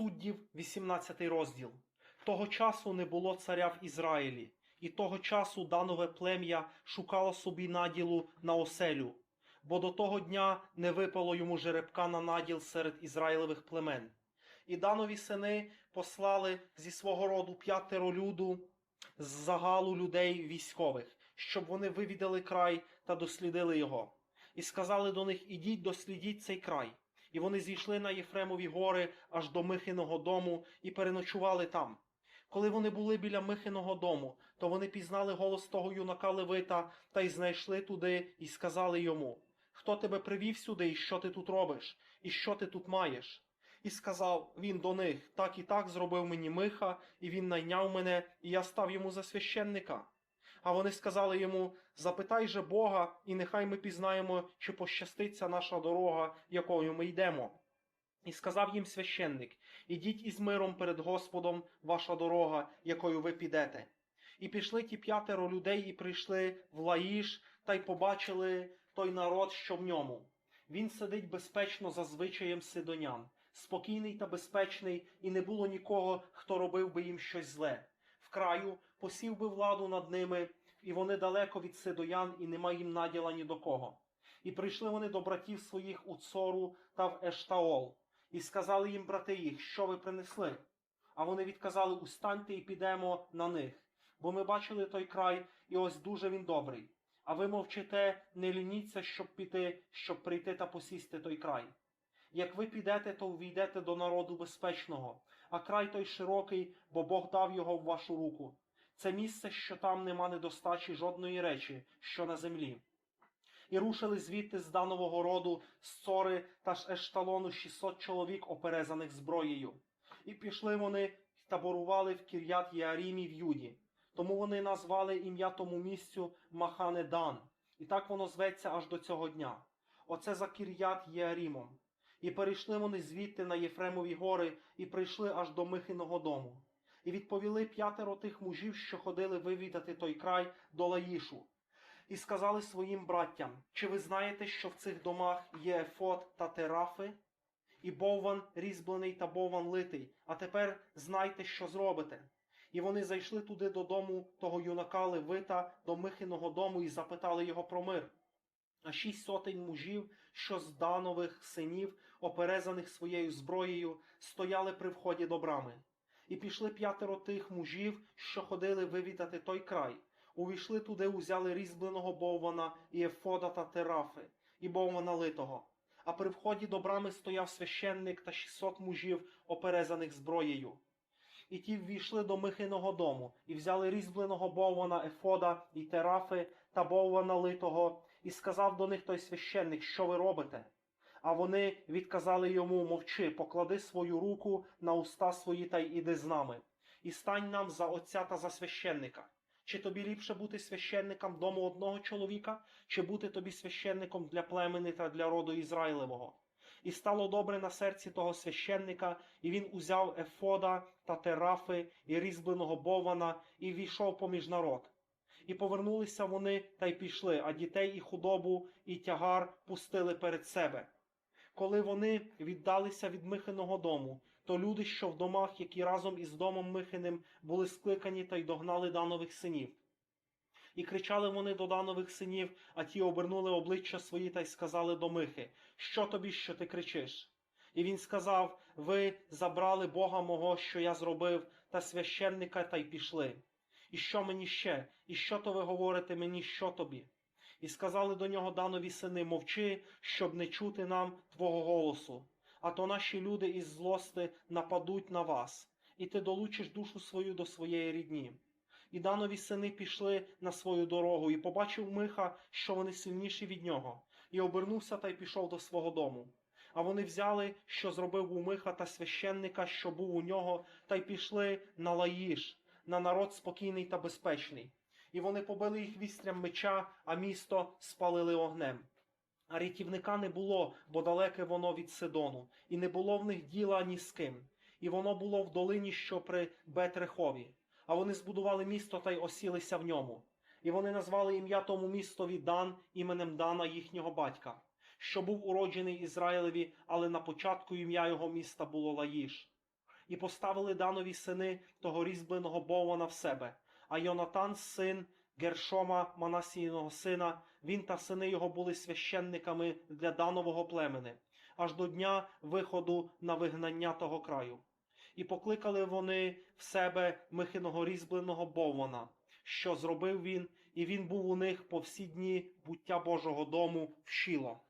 Суддів, 18 розділ. Того часу не було царя в Ізраїлі, і того часу данове плем'я шукало собі наділу на оселю, бо до того дня не випало йому жеребка на наділ серед Ізраїлевих племен. І данові сини послали зі свого роду п'ятеро люду з загалу людей військових, щоб вони вивідали край та дослідили його. І сказали до них: Ідіть, дослідіть цей край. І вони зійшли на Єфремові гори аж до Михиного дому і переночували там. Коли вони були біля Михиного дому, то вони пізнали голос того юнака Левита та й знайшли туди і сказали йому: Хто тебе привів сюди, і що ти тут робиш, і що ти тут маєш? І сказав він до них: Так і так зробив мені Миха, і він найняв мене, і я став йому за священника. А вони сказали йому: Запитай же Бога, і нехай ми пізнаємо, чи пощаститься наша дорога, якою ми йдемо. І сказав їм священник: Ідіть із миром перед Господом ваша дорога, якою ви підете. І пішли ті п'ятеро людей, і прийшли в Лаїш, та й побачили той народ, що в ньому. Він сидить безпечно за звичаєм сидонян, спокійний та безпечний, і не було нікого, хто робив би їм щось зле. В краю посів би владу над ними, і вони далеко від сидоян, і нема їм наділа ні до кого. І прийшли вони до братів своїх у Цору та в Ештаол, і сказали їм брати їх, що ви принесли. А вони відказали: Устаньте і підемо на них, бо ми бачили той край, і ось дуже він добрий. А ви мовчите, не лініться, щоб піти, щоб прийти та посісти той край. Як ви підете, то увійдете до народу безпечного, а край той широкий, бо Бог дав його в вашу руку. Це місце, що там нема недостачі жодної речі, що на землі. І рушили звідти з данового роду, з Цори та ж Ешталону 600 чоловік, оперезаних зброєю. І пішли вони й таборували в Кір'ят Єарімі в Юді. Тому вони назвали ім'я тому місцю Махане Дан, і так воно зветься аж до цього дня. Оце за Кір'ят Єарімом. І перейшли вони звідти на Єфремові гори і прийшли аж до Михиного дому. І відповіли п'ятеро тих мужів, що ходили вивідати той край до Лаїшу. І сказали своїм браттям: Чи ви знаєте, що в цих домах є ефот та терафи? І бовван різьблений та бовван литий, а тепер знайте, що зробите. І вони зайшли туди додому того юнака Левита, до Михиного дому, і запитали його про мир. А шість сотень мужів, що з данових синів, оперезаних своєю зброєю, стояли при вході до брами. І пішли п'ятеро тих мужів, що ходили вивідати той край. Увійшли туди, узяли різьбленого боввана і ефода та терафи, і боввана литого. А при вході до брами стояв священник та 600 мужів, оперезаних зброєю. І ті ввійшли до Михиного дому, і взяли різьбленого боввана Ефода і терафи та боввана литого, і сказав до них той священник, що ви робите? А вони відказали йому, мовчи, поклади свою руку на уста свої та й іди з нами, і стань нам за отця та за священника. Чи тобі ліпше бути священником дому одного чоловіка, чи бути тобі священником для племени та для роду Ізраїлевого? І стало добре на серці того священника, і він узяв Ефода та терафи і різьбленого бована, і війшов поміж народ. І повернулися вони та й пішли, а дітей і худобу, і тягар пустили перед себе. Коли вони віддалися від Михиного дому, то люди, що в домах, які разом із домом Михиним були скликані та й догнали данових синів. І кричали вони до данових синів, а ті обернули обличчя свої та й сказали до Михи, що тобі, що ти кричиш? І він сказав: Ви забрали Бога мого, що я зробив, та священника, та й пішли. І що мені ще? І що то ви говорите мені, що тобі? І сказали до нього данові сини, мовчи, щоб не чути нам твого голосу. А то наші люди із злости нападуть на вас, і ти долучиш душу свою до своєї рідні. І данові сини пішли на свою дорогу, і побачив Миха, що вони сильніші від нього, і обернувся та й пішов до свого дому. А вони взяли, що зробив у Миха та священника, що був у нього, та й пішли на Лаїш, на народ спокійний та безпечний. І вони побили їх вістрям меча, а місто спалили огнем. А рятівника не було, бо далеке воно від Сидону, і не було в них діла ні з ким. І воно було в долині, що при Бетрехові. А вони збудували місто та й осілися в ньому. І вони назвали ім'я тому містові Дан іменем Дана їхнього батька, що був уроджений Ізраїлеві, але на початку ім'я його міста було Лаїш. і поставили Данові сини того різьбленого боввана в себе. А Йонатан, син Гершома, Манасіїного сина, він та сини його були священниками для Данового племени, аж до дня виходу на вигнання того краю. І покликали вони в себе Михиного різьбленого боввана, що зробив він, і він був у них по всі дні буття Божого дому в Шіло.